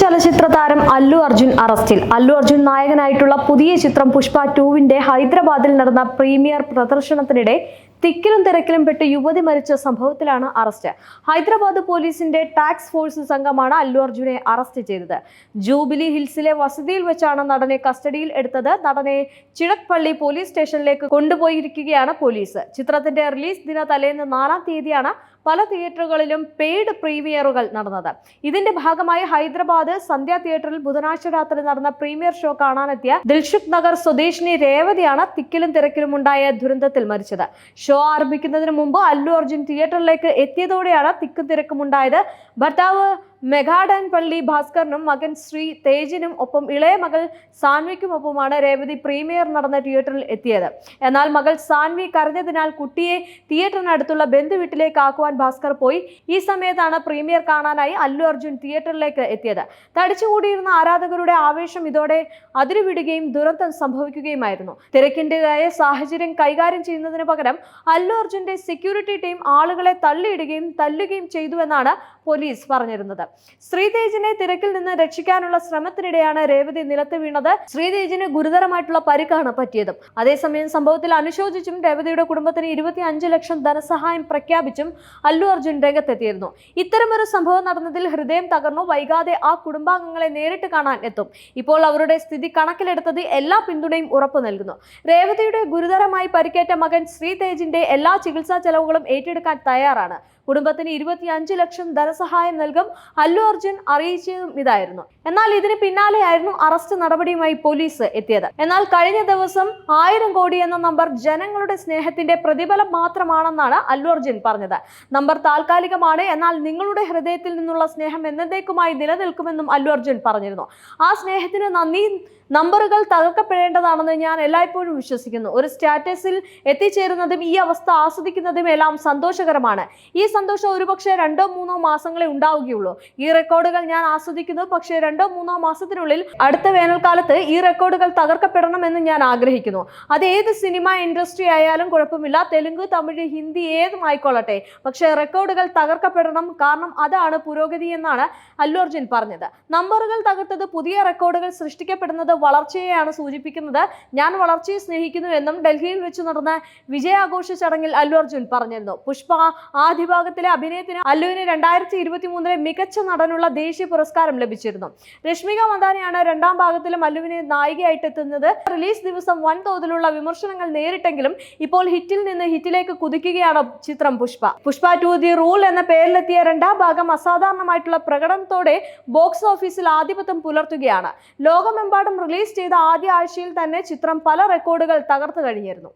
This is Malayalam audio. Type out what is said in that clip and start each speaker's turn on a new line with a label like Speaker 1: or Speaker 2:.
Speaker 1: ചലച്ചിത്ര താരം അല്ലു അർജുൻ അറസ്റ്റിൽ. അല്ലു അർജുൻ നായകനായിട്ടുള്ള പുതിയ ചിത്രം പുഷ്പ ടൂവിന്റെ ഹൈദരാബാദിൽ നടന്ന പ്രീമിയർ പ്രദർശനത്തിനിടെ തിക്കിലും തിരക്കിലും പെട്ട് യുവതി മരിച്ച സംഭവത്തിലാണ് അറസ്റ്റ്. ഹൈദരാബാദ് പോലീസിന്റെ ടാക്സ് ഫോഴ്സ് സംഘമാണ് അല്ലു അർജുനെ അറസ്റ്റ് ചെയ്തത്. ജൂബിലി ഹിൽസിലെ വസതിയിൽ വെച്ചാണ് നടനെ കസ്റ്റഡിയിൽ എടുത്തത്. നടനെ ചിഴക്പള്ളി പോലീസ് സ്റ്റേഷനിലേക്ക് കൊണ്ടുപോയിരിക്കുകയാണ് പോലീസ്. ചിത്രത്തിന്റെ റിലീസ് ദിന തലേന്ന് നാലാം തീയതിയാണ് പല തിയേറ്ററുകളിലും പെയ്ഡ് പ്രീമിയറുകൾ നടന്നത്. ഇതിന്റെ ഭാഗമായി ഹൈദരാബാദ് സന്ധ്യ തിയേറ്ററിൽ ബുധനാഴ്ച രാത്രി നടന്ന പ്രീമിയർ ഷോ കാണാനെത്തിയ ദിൽഷുഖ് നഗർ സ്വദേശിനി രേവതിയാണ് തിക്കിലും തിരക്കിലും ഉണ്ടായ ദുരന്തത്തിൽ മരിച്ചത്. ഷോ ആരംഭിക്കുന്നതിന് മുമ്പ് അല്ലു അർജുൻ തിയേറ്ററിലേക്ക് എത്തിയതോടെയാണ് തിക്കും തിരക്കും ഉണ്ടായത്. ഭർത്താവ് മെഗാഡൻ പള്ളി ഭാസ്കറിനും മകൻ ശ്രീ തേജിനും ഒപ്പം ഇളയ മകൾ സാൻവിക്കുമൊപ്പമാണ് രേവതി പ്രീമിയർ നടന്ന തിയേറ്ററിൽ എത്തിയത്. എന്നാൽ മകൾ സാൻവി കരഞ്ഞതിനാൽ കുട്ടിയെ തിയേറ്ററിനടുത്തുള്ള ബന്ധുവീട്ടിലേക്ക് ആക്കുവാൻ ഭാസ്കർ പോയി. ഈ സമയത്താണ് പ്രീമിയർ കാണാനായി അല്ലു അർജുൻ തിയേറ്ററിലേക്ക് എത്തിയത്. തടിച്ചുകൂടിയിരുന്ന ആരാധകരുടെ ആവേശം ഇതോടെ അതിരുവിടുകയും ദുരന്തം സംഭവിക്കുകയുമായിരുന്നു. തിരക്കിന്റെതായ സാഹചര്യം കൈകാര്യം ചെയ്യുന്നതിന് പകരം അല്ലു അർജുന്റെ സെക്യൂരിറ്റി ടീം ആളുകളെ തള്ളിയിടുകയും തല്ലുകയും ചെയ്തുവെന്നാണ് പോലീസ് പറഞ്ഞിരുന്നത്. ശ്രീതേജിനെ തിരക്കിൽ നിന്ന് രക്ഷിക്കാനുള്ള ശ്രമത്തിനിടെയാണ് രേവതി നിലത്ത് വീണത്. ശ്രീതേജിന് ഗുരുതരമായിട്ടുള്ള പരിക്കാണ് പറ്റിയത്. അതേസമയം സംഭവത്തിൽ അനുശോചിച്ചും രേവതിയുടെ കുടുംബത്തിന് ഇരുപത്തി അഞ്ച് ലക്ഷം ധനസഹായം പ്രഖ്യാപിച്ചും അല്ലു അർജുൻ രംഗത്തെത്തിയിരുന്നു. ഇത്തരമൊരു സംഭവം നടന്നതിൽ ഹൃദയം തകർന്നു. വൈകാതെ ആ കുടുംബാംഗങ്ങളെ നേരിട്ട് കാണാൻ എത്തും. ഇപ്പോൾ അവരുടെ സ്ഥിതി കണക്കിലെടുത്തത് എല്ലാ പിന്തുണയും ഉറപ്പു നൽകുന്നു. രേവതിയുടെ ഗുരുതരമായി പരിക്കേറ്റ മകൻ ശ്രീതേജിന്റെ എല്ലാ ചികിത്സാ ചെലവുകളും ഏറ്റെടുക്കാൻ തയ്യാറാണ്. കുടുംബത്തിന് ഇരുപത്തിയഞ്ച് ലക്ഷം ധനസഹായം നൽകും. അല്ലു അർജുൻ അറിയിച്ചതും ഇതായിരുന്നു. എന്നാൽ ഇതിന് പിന്നാലെയായിരുന്നു അറസ്റ്റ് നടപടിയുമായി പോലീസ് എത്തിയത്. എന്നാൽ കഴിഞ്ഞ ദിവസം ആയിരം കോടി എന്ന നമ്പർ ജനങ്ങളുടെ സ്നേഹത്തിന്റെ പ്രതിഫലം മാത്രമാണെന്നാണ് അല്ലു അർജുൻ പറഞ്ഞത്. നമ്പർ താൽക്കാലികമാണ്. എന്നാൽ നിങ്ങളുടെ ഹൃദയത്തിൽ നിന്നുള്ള സ്നേഹം എന്നേക്കുമായി നിലനിൽക്കുമെന്നും അല്ലു അർജുൻ പറഞ്ഞിരുന്നു. ആ സ്നേഹത്തിന് നന്ദി. നമ്പറുകൾ തകർക്കപ്പെടേണ്ടതാണെന്ന് ഞാൻ എല്ലായ്പ്പോഴും വിശ്വസിക്കുന്നു. ഒരു സ്റ്റാറ്റസിൽ എത്തിച്ചേരുന്നതും ഈ അവസ്ഥ ആസ്വദിക്കുന്നതും എല്ലാം സന്തോഷകരമാണ്. ഈ സന്തോഷം ഒരുപക്ഷെ രണ്ടോ മൂന്നോ മാസങ്ങളെ ഉണ്ടാവുകയുള്ളൂ. ഈ റെക്കോർഡുകൾ ഞാൻ ആസ്വദിക്കുന്നു. പക്ഷേ രണ്ടോ മൂന്നോ മാസത്തിനുള്ളിൽ അടുത്ത വേനൽക്കാലത്ത് ഈ റെക്കോർഡുകൾ തകർക്കപ്പെടണമെന്ന് ഞാൻ ആഗ്രഹിക്കുന്നു. അത് ഏത് സിനിമ ഇൻഡസ്ട്രി ആയാലും കുഴപ്പമില്ല. തെലുങ്ക് തമിഴ് ഹിന്ദി ഏതും ആയിക്കൊള്ളട്ടെ പക്ഷേ റെക്കോർഡുകൾ തകർക്കപ്പെടണം കാരണം അതാണ് പുരോഗതി എന്നാണ് അല്ലു അർജുൻ പറഞ്ഞത്. നമ്പറുകൾ തകർത്തത് പുതിയ റെക്കോർഡുകൾ സൃഷ്ടിക്കപ്പെടുന്നത് വളർച്ചയെയാണ് സൂചിപ്പിക്കുന്നത്. ഞാൻ വളർച്ചയെ സ്നേഹിക്കുന്നു എന്നും ഡൽഹിയിൽ വെച്ച് നടന്ന വിജയാഘോഷ ചടങ്ങിൽ അല്ലു അർജുൻ പറഞ്ഞിരുന്നു. പുഷ്പ ആദ്യ ഭാഗത്തിലെ അഭിനയത്തിന് അല്ലുവിന് രണ്ടായിരത്തി ഇരുപത്തി മൂന്നിലെ മികച്ച നടനുള്ള ദേശീയ പുരസ്കാരം ലഭിച്ചിരുന്നു. രശ്മിക മന്ദാനയാണ് രണ്ടാം ഭാഗത്തിലും അല്ലുവിനെ നായികയായിട്ട് എത്തുന്നത്. റിലീസ് ദിവസം വൻതോതിലുള്ള വിമർശനങ്ങൾ നേരിട്ടെങ്കിലും ഇപ്പോൾ ഹിറ്റിൽ നിന്ന് ഹിറ്റിലേക്ക് കുതിക്കുകയാണ് ചിത്രം Pushpa. Pushpa two the rule എന്ന പേരിലെത്തിയ രണ്ടാം ഭാഗം അസാധാരണമായിട്ടുള്ള പ്രകടനത്തോടെ ബോക്സ് ഓഫീസിൽ ആധിപത്യം പുലർത്തുകയാണ്. ലോകമെമ്പാടും റിലീസ് ചെയ്ത ആദ്യ ആഴ്ചയിൽ തന്നെ ചിത്രം പല റെക്കോർഡുകൾ തകർത്തു കഴിഞ്ഞിരുന്നു.